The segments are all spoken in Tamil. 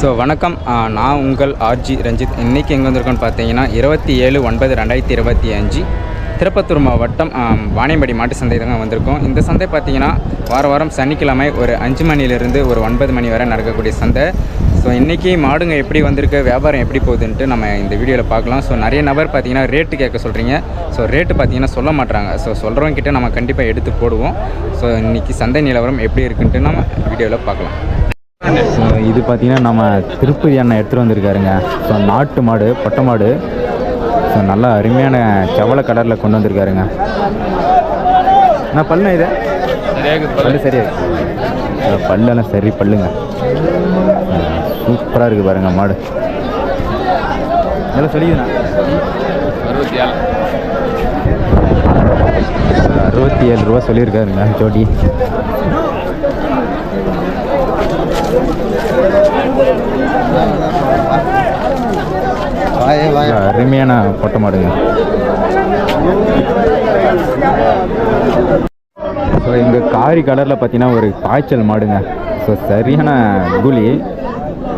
ஸோ வணக்கம். நான் உங்கள் ஆர்ஜி ரஞ்சித். இன்றைக்கி எங்கே வந்திருக்கோன்னு பார்த்தீங்கன்னா இருபத்தி ஏழு ஒன்பது ரெண்டாயிரத்தி இருபத்தி அஞ்சு திருப்பத்தூர் மாவட்டம் வாணியம்படி மாட்டு சந்தை தாங்க வந்திருக்கோம். இந்த சந்தை பார்த்தீங்கன்னா வார வாரம் சனிக்கிழமை ஒரு அஞ்சு மணிலேருந்து ஒரு ஒன்பது மணி வரை நடக்கக்கூடிய சந்தை. ஸோ இன்றைக்கி மாடுங்க எப்படி வந்திருக்கு வியாபாரம் எப்படி போகுதுன்ட்டு நம்ம இந்த வீடியோவில் பார்க்கலாம். ஸோ நிறைய நபர் பார்த்தீங்கன்னா ரேட்டு கேட்க சொல்கிறீங்க ஸோ ரேட்டு பார்த்தீங்கன்னா சொல்ல மாட்டாங்க ஸோ சொல்கிறவங்கிட்ட நம்ம கண்டிப்பாக எடுத்து போடுவோம். ஸோ இன்றைக்கி சந்தை நிலவரம் எப்படி இருக்குன்ட்டு நம்ம வீடியோவில் பார்க்கலாம். இது பார்த்தீங்கன்னா நம்ம திருப்பதி அண்ணன் எடுத்துகிட்டு வந்திருக்காருங்க. ஸோ நாட்டு மாடு பொட்டை மாடு. ஸோ நல்லா அருமையான செவல கலரில் கொண்டு வந்திருக்காருங்க. நான் பல்லுண்ணா இது? பல்லு. சரியா. பல்லெல்லாம் சரி பல்லுங்க. சூப்பராக இருக்குது பாருங்க மாடு. நல்லா சொல்லிதுண்ணா அறுபத்தி ஏழு. அறுபத்தி ஏழு ரூபா சொல்லியிருக்காருங்க ஜோடி நல்ல அருமையான பொட்டை மாடுங்க ஸோ இங்கே காரி கலரில் பார்த்தீங்கன்னா ஒரு காய்ச்சல் மாடுங்க. ஸோ சரியான குழி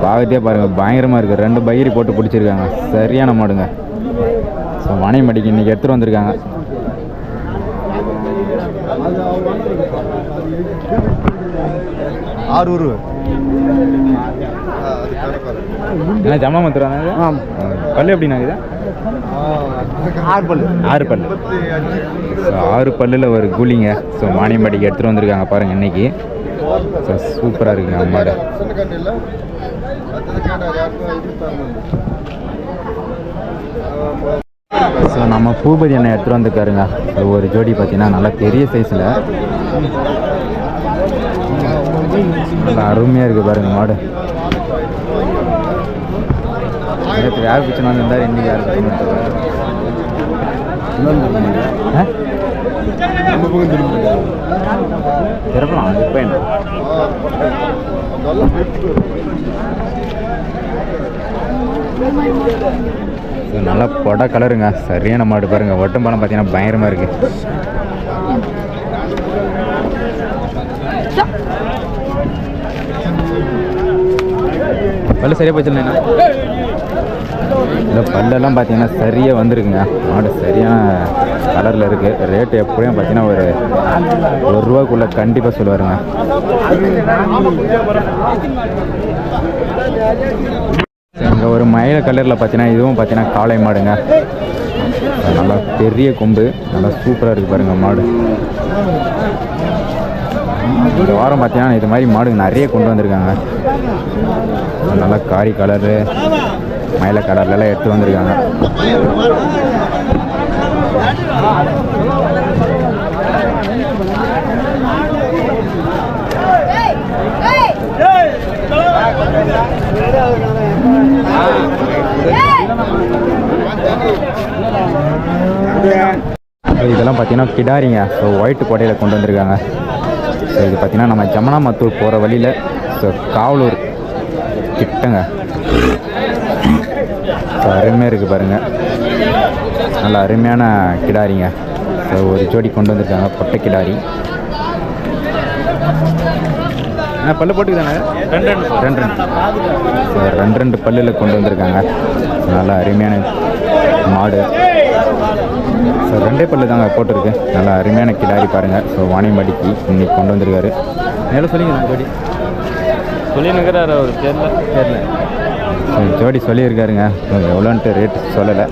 பார்க்கத்தே பாருங்கள் பயங்கரமாக இருக்குது ரெண்டு பயிரி போட்டு பிடிச்சிருக்காங்க. சரியான மாடுங்க. ஸோ வாணியம்படிக்கு இன்றைக்கி எடுத்துகிட்டு வந்திருக்காங்க. ஆரூர். என்ன ஜமா மத்துறாங்க ஆம். பல்லு எப்படிண்ணா இது ஆறு பல்லு. ஆறு பல்லு. ஸோ ஆறு பல்லில் ஒரு கூலிங்க. ஸோ மானியம்பாடிக்கு எடுத்துகிட்டு வந்திருக்காங்க பாருங்கள் இன்னைக்கு. ஸோ சூப்பராக இருக்குங்க மாடு. ஸோ நம்ம பூபதி அண்ணன் எடுத்துகிட்டு வந்துருக்காருங்க. ஒரு ஜோடி பார்த்தீங்கன்னா நல்லா பெரிய சைஸில் நல்லா அருமையாக இருக்குது பாருங்க மாடு. நேற்று யார் பிரச்சனை வந்திருந்தார் இன்னைக்கு யார் பிரச்சனை திறப்பலாம் இப்போ என்ன நல்லா பொட கலருங்க சரியான மாடு பாருங்க. ஒட்டும் பழம் பார்த்தீங்கன்னா பயங்கரமாக இருக்கு. பல்லு சரியாக போச்சுண்ணா இல்லை பல்லெல்லாம் பார்த்தீங்கன்னா சரியாக வந்திருக்குங்க. மாடு சரியான கலரில் இருக்குது ரேட்டு எப்படியும் பார்த்தீங்கன்னா ஒரு ஒரு ரூபாக்குள்ளே கண்டிப்பாக சொல்லுவாருங்க. இங்கே ஒரு மயில கலரில் பார்த்தீங்கன்னா இதுவும் பார்த்தீங்கன்னா காளை மாடுங்க. நல்லா பெரிய கொம்பு. நல்லா சூப்பராக இருக்குது பாருங்கள் மாடு. இந்த வாரம் பார்த்தீங்கன்னா இது மாதிரி மாடுங்க நிறைய கொண்டு வந்திருக்காங்க. நல்லா காரி கலரு மயில கலர்லலாம் எடுத்து வந்திருக்காங்க. இதெல்லாம் பார்த்தீங்கன்னா கிடாரிங்க. ஸோ ஒயிட் கோட்டையில் கொண்டு வந்திருக்காங்க. ஸோ இது பார்த்தீங்கன்னா நம்ம ஜமனாமத்தூர் போகிற வழியில் ஸோ காவலூர். கிட்டங்க. அருமையாக இருக்குது பாருங்கள் நல்ல அருமையான கிடாரிங்க. ஸோ ஒரு ஜோடி கொண்டு வந்திருக்காங்க பொட்டை கிடாரி. ஆ பல்லு போட்டுக்கிறாங்க ரெண்டு ரெண்டு. ரெண்டு ரெண்டு ஸோ ரெண்டு ரெண்டு பல்லில் கொண்டு வந்திருக்காங்க. நல்லா அருமையான மாடு. ஸோ ரெண்டே பல்லு தாங்க போட்டிருக்கு. நல்லா அருமையான கிடாரி பாருங்கள் ஸோ வாணிமடிக்கு இன்னைக்கு கொண்டு வந்திருக்காரு. மேலே சொல்லிங்க ஜோடி. சொல்லினுக்கிறாரு அவர் தெரில தெரில ஜோடி சொல்லியிருக்காருங்க. எவ்வளோன்ட்டு ரேட் சொல்லலை.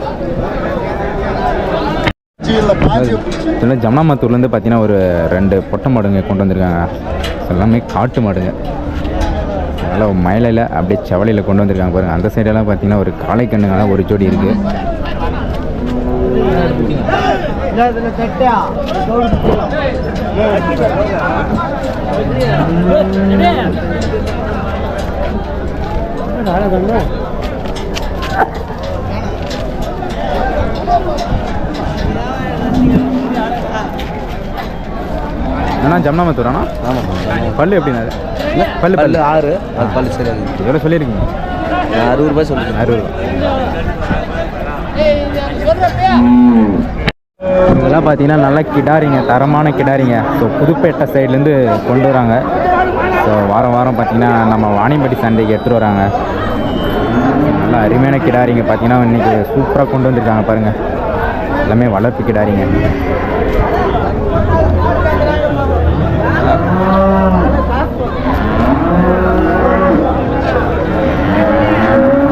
இதெல்லாம் ஜம்னாமத்தூர்லேருந்து பார்த்தீங்கன்னா ஒரு ரெண்டு பொட்டை மாடுங்க கொண்டு வந்திருக்காங்க. எல்லாமே காட்டு மாடுங்க. நல்லா மயிலையில் அப்படியே செவலையில் கொண்டு வந்திருக்காங்க பாருங்கள் அந்த சைடெல்லாம் பார்த்தீங்கன்னா ஒரு காளை கண்ணுங்கெல்லாம் ஒரு ஜோடி இருக்குது ஏன்னா ஜம்னாமத்தூரானா ஆமாம். பல்லு எப்படின்னா அது? பல்லு பல்லு பல்லு. ஆறு. அது பல்லு சரியாக எவ்வளோ சொல்லியிருக்கீங்க? அறுபது ரூபாய் சொல்லுங்கள் அறுபது இதெல்லாம் பார்த்தீங்கன்னா நல்லா கிடாரிங்க தரமான கிடாரிங்க. ஸோ புதுப்பேட்டை சைட்லேருந்து கொண்டு வராங்க. வாரம் வாரம் பார்த்தீங்கன்னா நம்ம வாணியம்பட்டி சந்தைக்கு எடுத்துகிட்டு வராங்க. நல்லா அருமையான கிடாரிங்க பார்த்தீங்கன்னா இன்றைக்கி சூப்பராக கொண்டு வந்திருக்காங்க பாருங்கள் எல்லாமே வளர்ப்பு கிடாரிங்க.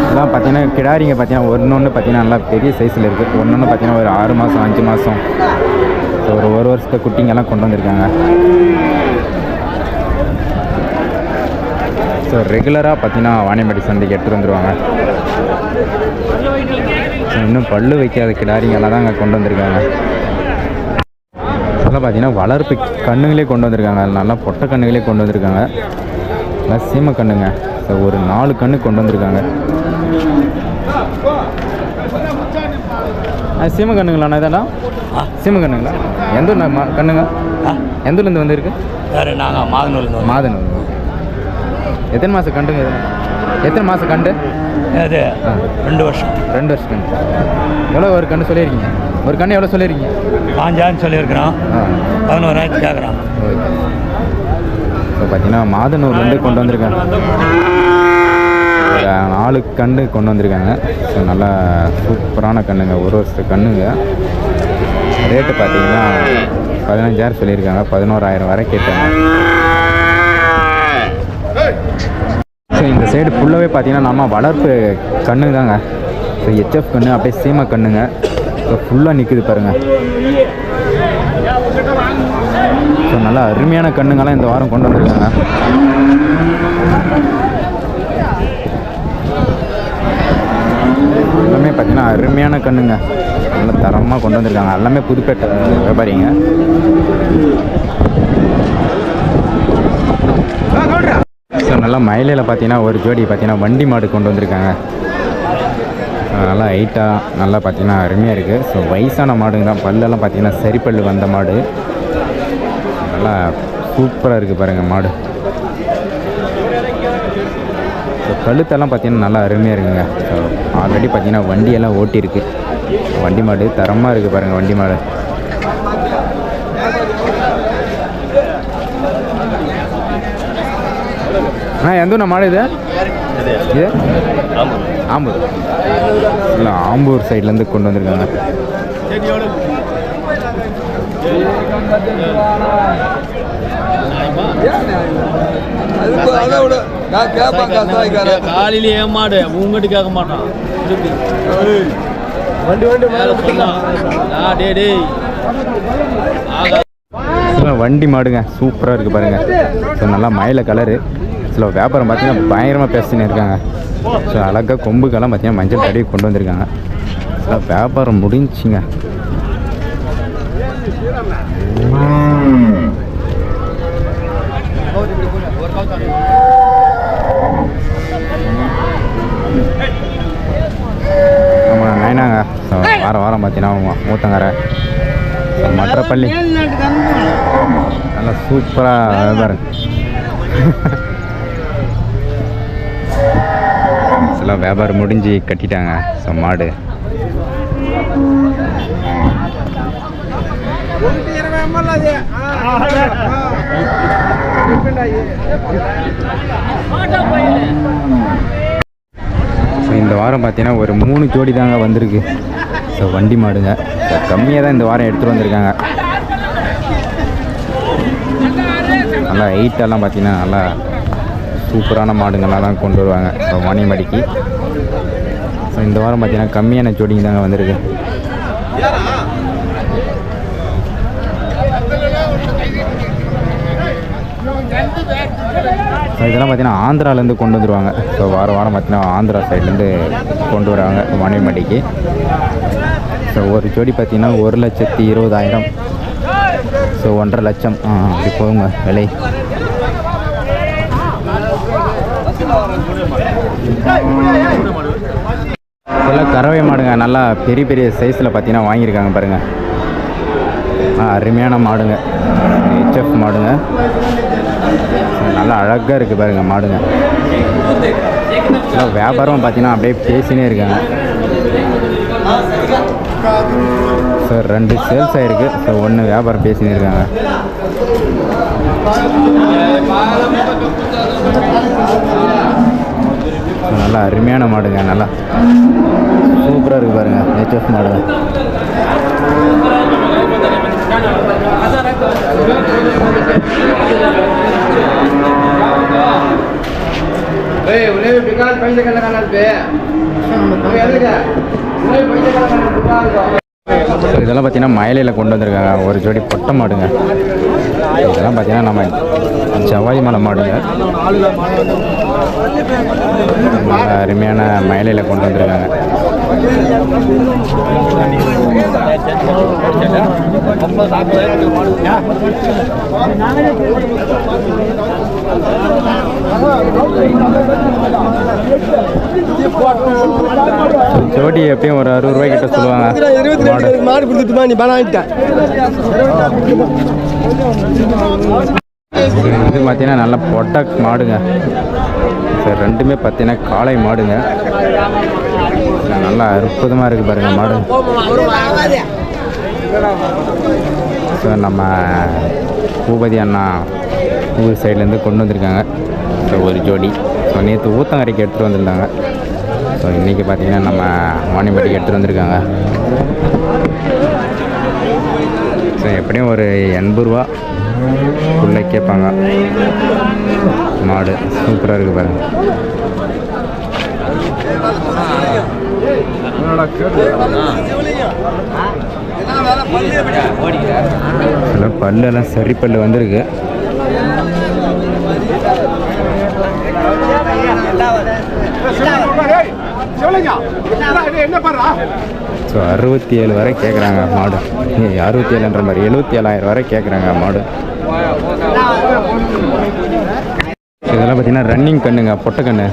இதெல்லாம் பார்த்தீங்கன்னா கிடாரிங்க பார்த்தீங்கன்னா ஒன்று ஒன்று பார்த்தீங்கன்னா நல்லா பெரிய சைஸில் இருக்குது ஒன்று ஒன்று பார்த்தீங்கன்னா ஒரு ஆறு மாதம் அஞ்சு மாதம் ஒரு ஒரு வருஷத்தை குட்டிங்கெல்லாம் கொண்டு வந்திருக்காங்க. ஸோ ரெகுலராக பார்த்தீங்கன்னா வாணியம்பட்டி சந்தைக்கு எடுத்துகிட்டு வந்துடுவாங்க இன்னும் பல்லு வைக்காத கிடாரிங்கெல்லாம் தான் அங்கே கொண்டு வந்திருக்காங்க. இதெல்லாம் பார்த்தீங்கன்னா வளர்ப்பு கண்ணுங்களே கொண்டு வந்திருக்காங்க. நல்லா பொட்டை கண்ணுகளே கொண்டு வந்திருக்காங்க. எல்லாம் சீம கண்ணுங்க. ஸோ ஒரு நாலு கண்ணு கொண்டு வந்திருக்காங்க. சீம கண்ணுங்களாண்ணா இதெல்லாம்? சீம கண்ணுங்களா? எந்த மா- கண்ணுங்க? எந்த ஊர்லேருந்து வந்திருக்கு? மாதனூர்லேருந்து மாதனூர் எத்தனை மாதம் கண்டுங்க எத்தனை மாதம் கண்டு? அது ரெண்டு வருஷம். ரெண்டு வருஷம் கண்டு. எவ்வளோ ஒரு கண்டு சொல்லியிருக்கீங்க? ஒரு கண்ணு எவ்வளோ சொல்லியிருக்கீங்க? பாஞ்சான்னு சொல்லியிருக்கிறோம். பதினோராயிரத்து கேட்குறான். ஓகே. இப்போ பார்த்தீங்கன்னா மாதனூர்லேருந்து கொண்டு வந்திருக்காங்க. நாலு கன்று கொண்டு வந்திருக்காங்க. ஸோ நல்லா சூப்பரான கண்ணுங்க. ஒரு வருஷத்து கண்ணுங்க. ரேட்டு பார்த்தீங்கன்னா பதினஞ்சாயிரம் சொல்லியிருக்காங்க. பதினோராயிரம் வரை கேட்டாங்க ஸோ இந்த சைடு ஃபுல்லாகவே பார்த்தீங்கன்னா நம்ம வளர்ப்பு கண்ணு தாங்க. ஸோ ஹெச்எஃப் கண்ணு அப்படியே சீம கண்ணுங்க. ஸோ ஃபுல்லாக நிற்குது பாருங்கள் ஸோ நல்லா அருமையான கண்ணுங்கெல்லாம் இந்த வாரம் கொண்டு வந்திருக்காங்க. எல்லாமே பார்த்தீங்கன்னா அருமையான கண்ணுங்க. நல்லா தரமாக கொண்டு வந்திருக்காங்க. எல்லாமே புதுப்பேட்டை வியாபாரிங்க ஸோ நல்லா மயிலையில் பார்த்தீங்கன்னா ஒரு ஜோடி பார்த்தீங்கன்னா வண்டி மாடு கொண்டு வந்திருக்காங்க. நல்லா ஹைட்டாக நல்லா பார்த்தீங்கன்னா அருமையாக இருக்குது ஸோ வயசான மாடுங்க தான். பல்லெல்லாம் பார்த்தீங்கன்னா சரி பல்லு வந்த மாடு. நல்லா சூப்பராக இருக்குது பாருங்கள் மாடு. ஸோ கழுத்தெல்லாம் பார்த்தீங்கன்னா நல்லா அருமையாக இருக்குங்க. ஸோ ஆல்ரெடி பார்த்தீங்கன்னா வண்டியெல்லாம் ஓட்டியிருக்கு. வண்டி மாடு தரமாக இருக்குது பாருங்கள் வண்டி மாடு. அண்ணா எந்த ஊர்ண்ணா மாடு இது? இது? ஆம்பூர். இல்லை ஆம்பூர் சைட்லேருந்து கொண்டு வந்திருக்காங்க. காலையில ஏமாடு உங்ககிட்ட கேட்க மாட்டான். வண்டி வண்டி டே டேய் சில வண்டி மாடுங்க சூப்பராக இருக்குது பாருங்கள் ஸோ நல்லா மயில கலரு சில வியாபாரம் பார்த்தீங்கன்னா பயங்கரமாக பேசின்னு இருக்காங்க. ஸோ அழகாக கொம்புக்கெல்லாம் பார்த்தீங்கன்னா மஞ்சள் தடவி கொண்டு வந்திருக்காங்க. சில வியாபாரம் முடிஞ்சுங்க நம்ம நைனாங்க. வாரம் வாரம் பார்த்தீங்கன்னா மூத்தங்கரை. மற்றப்பள்ளி. நல்லா சூப்பராக வியாபாரம். எல்லாம் வியாபாரம் முடிஞ்சு கட்டிட்டாங்க. ஸோ மாடு. ஸோ இந்த வாரம் பார்த்தீங்கன்னா ஒரு மூணு ஜோடி தாங்க வந்திருக்கு. ஸோ வண்டி மாடுங்க. ஸோ கம்மியாக தான் இந்த வாரம் எடுத்துகிட்டு வந்திருக்காங்க. நல்லா ஹைட்டெல்லாம் பார்த்தீங்கன்னா நல்லா சூப்பரான மாடுங்கள்லாம் தான் கொண்டு வருவாங்க. ஸோ மணிமடிக்கு ஸோ இந்த வாரம் பார்த்தீங்கன்னா கம்மியான ஜோடிங்க தாங்க வந்திருக்கு. ஸோ இதெல்லாம் பார்த்தீங்கன்னா ஆந்திராலேருந்து கொண்டு வந்துருவாங்க. ஸோ வாரம் வாரம் பார்த்தீங்கன்னா ஆந்திரா சைட்லேருந்து கொண்டு வராங்க மணிமடிக்கு ஸோ ஒரு ஜோடி பார்த்தீங்கன்னா ஒரு லட்சத்தி இருபதாயிரம். ஸோ ஒன்றரை லட்சம். அப்படி போகுங்க விலை. இதெல்லாம் கறவை மாடுங்க. நல்லா பெரிய பெரிய சைஸில் பார்த்தீங்கன்னா வாங்கியிருக்காங்க பாருங்கள் ஆ அருமையான மாடுங்க. ஹெச்எஃப் மாடுங்க. நல்லா அழகாக இருக்குது பாருங்கள் மாடுங்க. நல்லா வியாபாரம் பார்த்தீங்கன்னா அப்படியே பேசினே இருக்காங்க. சார் ரெண்டு சேல்ஸ் ஆகிருக்கு ஸோ ஒன்று வியாபாரம் பேசினே இருக்காங்க. நல்லா அருமையான மாடுங்க நல்லா. சூப்பராக இருக்குது பாருங்க ஹெச்எஃப் மாடு. இதெல்லாம் பார்த்தீங்கன்னா மயிலையில் கொண்டு வந்திருக்காங்க. ஒரு ஜோடி பொட்டை மாடுங்க. இதெல்லாம் பார்த்தீங்கன்னா நம்ம செவ்வாய் மலை மாடுங்க. அருமையான மயிலையில் கொண்டு வந்திருக்காங்க. ஜோடி எப்பயும் ஒரு அறுபது ரூபாய் கிட்ட சொல்லுவாங்க. மாடு. மாடு கொடுத்துட்டுமா நீ பணம் வாங்கிட்ட. இது பார்த்தீங்கன்னா நல்ல பொட்டை மாடுங்க. சார் ரெண்டுமே பார்த்தீங்கன்னா காளை மாடுங்க. நல்லா அற்புதமாக இருக்குது பாருங்க மாடு. ஸோ நம்ம பூபதி அண்ணா ஊர் சைட்லேருந்து கொண்டு வந்திருக்காங்க. ஸோ ஒரு ஜோடி. ஸோ நேற்று ஊத்தங்கரைக்கு எடுத்துகிட்டு வந்திருந்தாங்க. ஸோ இன்றைக்கி பார்த்தீங்கன்னா நம்ம வாணிப்பட்டிக்கு எடுத்துகிட்டு வந்திருக்காங்க. ஸோ எப்படியும் ஒரு எண்பது ரூபா உள்ளே கேட்பாங்க. மாடு சூப்பராக இருக்குது பாருங்க. எல்லாம் பல்லெல்லாம் சரி பல்லு வந்திருக்கு ஸோ அறுபத்தி ஏழு வரை கேட்குறாங்க மாடு. அறுபத்தி ஏழுன்ற மாதிரி எழுபத்தி ஏழாயிரம் வரை கேட்குறாங்க மாடு. இதெல்லாம் பார்த்தீங்கன்னா ரன்னிங் கண்ணுங்க பொட்டை கண்ணு.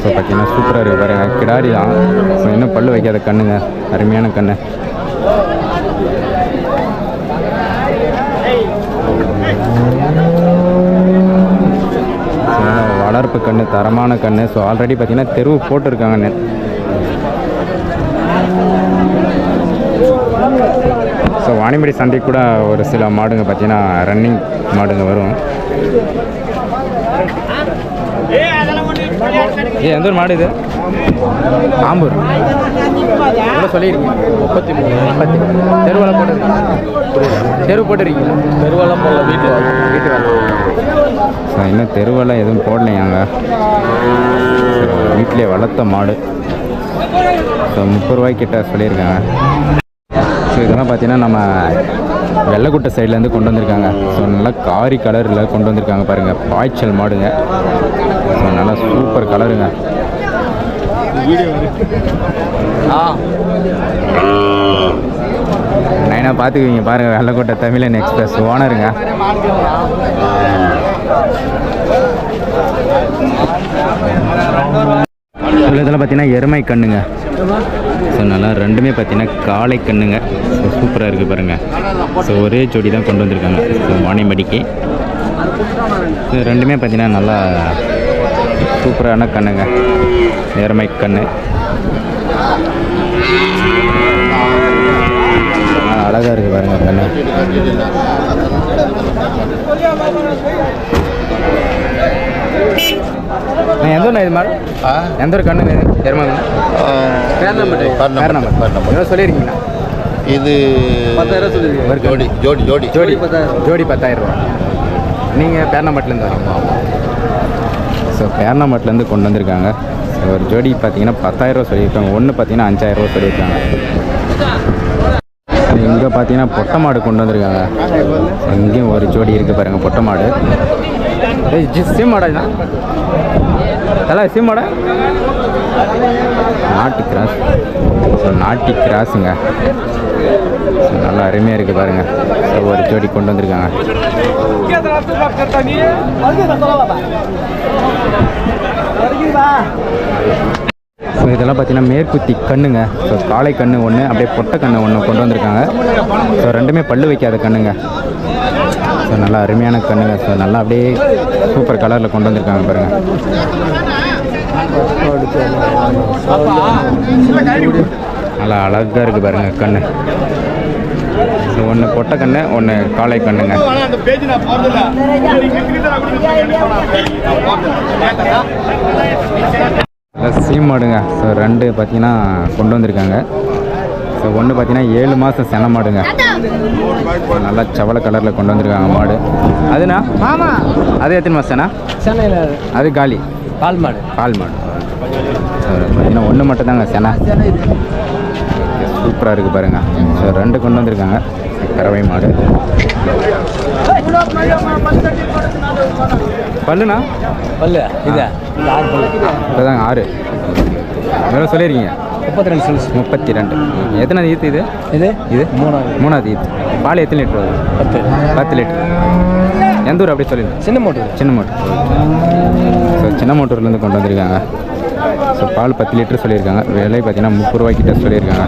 ஸோ பார்த்தீங்கன்னா சூப்பராக இருக்குது பாருங்க. கிடாரி தான். ஸோ இன்னும் பல்லு வைக்காத கண்ணுங்க. அருமையான கண்ணு. வளர்ப்பு கண்ணு தரமான கண்ணு. ஸோ ஆல்ரெடி பார்த்தீங்கன்னா தெருவு போட்டிருக்காங்க ஸோ வாணிமடி சந்தை கூட ஒரு சில மாடுங்க பார்த்தீங்கன்னா ரன்னிங் மாடுங்க வரும். ஏ எந்த ஒரு மாடு இது? ஆம்பூர். எவ்வளோ சொல்லியிருக்கீங்க? முப்பத்தி மூணு. முப்பத்தி. தெருவெல்லாம் போட்டுருக்கீங்க தெருவு போட்டுருக்கீங்களா? பெருவெல்லாம் போடல வீட்டில் வீட்டு வேலை. ஸோ இன்னும் தெருவெல்லாம் எதுவும் போடலையாங்க? வீட்டிலே வளர்த்த மாடு. ஸோ முப்பது ரூபாய்க்கிட்ட சொல்லியிருக்காங்க. ஸோ இதெல்லாம் பார்த்தீங்கன்னா நம்ம வெள்ளக்குட்டை சைட்லேருந்து கொண்டு வந்திருக்காங்க. ஸோ நல்லா காரி கலரில் கொண்டு வந்திருக்காங்க பாருங்கள் பாய்ச்சல் மாடுங்க. ஸோ நல்லா சூப்பர் கலருங்க ஆ. நைனா பார்த்துக்குவீங்க பாருங்கள் வெள்ளக்கோட்டை தமிழன் எக்ஸ்பிரஸ் ஓனருங்க இதில் இதெல்லாம் பார்த்தீங்கன்னா எருமை கண்ணுங்க. ஸோ நல்லா ரெண்டுமே பார்த்தீங்கன்னா காளை கண்ணுங்க. ஸோ சூப்பராக இருக்குது பாருங்கள் ஸோ ஒரே ஜோடி தான் கொண்டு வந்திருக்காங்க. ஸோ வாணிமடிக்கு ஸோ ரெண்டுமே பார்த்தீங்கன்னா நல்லா சூப்பரான கண்ணுங்க. நேர்மை கண்ணு. அழகாக இருக்குது பாருங்க கண்ணு. நான் எந்த ஊர்ண்ணா இது மாதிரி எந்த ஒரு கண்ணுங்க இது? எருமை பேர் நம்பர் என்ன சொல்லியிருக்கீங்களா இது ஒரு ஜோடி ஜோடி ஜோடி. ஜோடி ஜோடி பத்தாயிரம். ரூபா. நீங்கள் பேர்ணாம்பட்டிலேருந்து வரீங்க. ஸோ பேர்ணாம்பட்டிலேருந்து கொண்டு வந்திருக்காங்க. ஸோ ஒரு ஜோடி பார்த்தீங்கன்னா பத்தாயிரரூவா சொல்லியிருக்காங்க. ஒன்று பார்த்தீங்கன்னா அஞ்சாயிரரூவா சொல்லியிருக்காங்க. இங்கே பார்த்தீங்கன்னா பொட்டை மாடு கொண்டு வந்திருக்காங்க. இங்கேயும் ஒரு ஜோடி இருக்குது பாருங்கள் பொட்டை மாடு. ஏய் ஜி சிம் மாடா இதுதான் சிம் மாடா நாட்டு கிராஸ். ஸோ நாட்டி கிராஸுங்க. ஸோ நல்லா அருமையாக இருக்குது பாருங்கள் ஸோ ஒரு ஜோடி கொண்டு வந்திருக்காங்க. ஸோ இதெல்லாம் பார்த்தீங்கன்னா மேற்குத்தி கண்ணுங்க. ஸோ காளை கண்ணு ஒன்று அப்படியே பொட்டை கண்ணு ஒன்று கொண்டு வந்திருக்காங்க. ஸோ ரெண்டுமே பல்லு வைக்காத கண்ணுங்க. ஸோ நல்லா அருமையான கண்ணுங்க. ஸோ நல்லா அப்படியே சூப்பர் கலரில் கொண்டு வந்திருக்காங்க பாருங்கள் நல்லா அழகாக இருக்குது பாருங்கள் கண்ணு. ஒன்று பொட்டை கண்ணு ஒன்று காளை கண்ணுங்க. சீமாடுங்க மாடுங்க ஸோ ரெண்டு பார்த்தீங்கன்னா கொண்டு வந்திருக்காங்க. ஸோ ஒன்று பார்த்தீங்கன்னா ஏழு மாதம் சென மாடுங்க. நல்லா செவல கலரில் கொண்டு வந்திருக்காங்க மாடு. அதுனா ஆமா. அது எத்தனை மாதம் செனா? சென்னையில் அது காலி. பால் மாடு. பால் மாடு. பார்த்தீங்கன்னா ஒன்று மட்டும் தாங்க சென. சூப்பராக இருக்குது பாருங்க. ஸோ ரெண்டு கொண்டு வந்திருக்காங்க. கறவை மாடு. பல்லுண்ணா? பல்லு இதா. ஆறு பல்லு இப்போதாங்க ஆறு. எவ்வளோ சொல்லியிருக்கீங்க. முப்பத்தி ரெண்டு செல்ஸ் முப்பத்தி ரெண்டு எத்தனை ஈத்து இது? இது? இது? மூணாவது. மூணாவது ஈத்து. பால் எத்தனை லிட்டர் வருது? பத்து. பத்து லிட்டர். எந்த ஊர் அப்படி சொல்லிடுங்க சின்ன மோட்டர். சின்ன மோட்டர் ஸோ சின்ன மோட்டூர்லேருந்து கொண்டு வந்திருக்காங்க. ஸோ பால் பத்து லிட்டர் சொல்லியிருக்காங்க. விலை பார்த்தீங்கன்னா முப்பது ரூபாய்க்கிட்ட சொல்லியிருக்காங்க.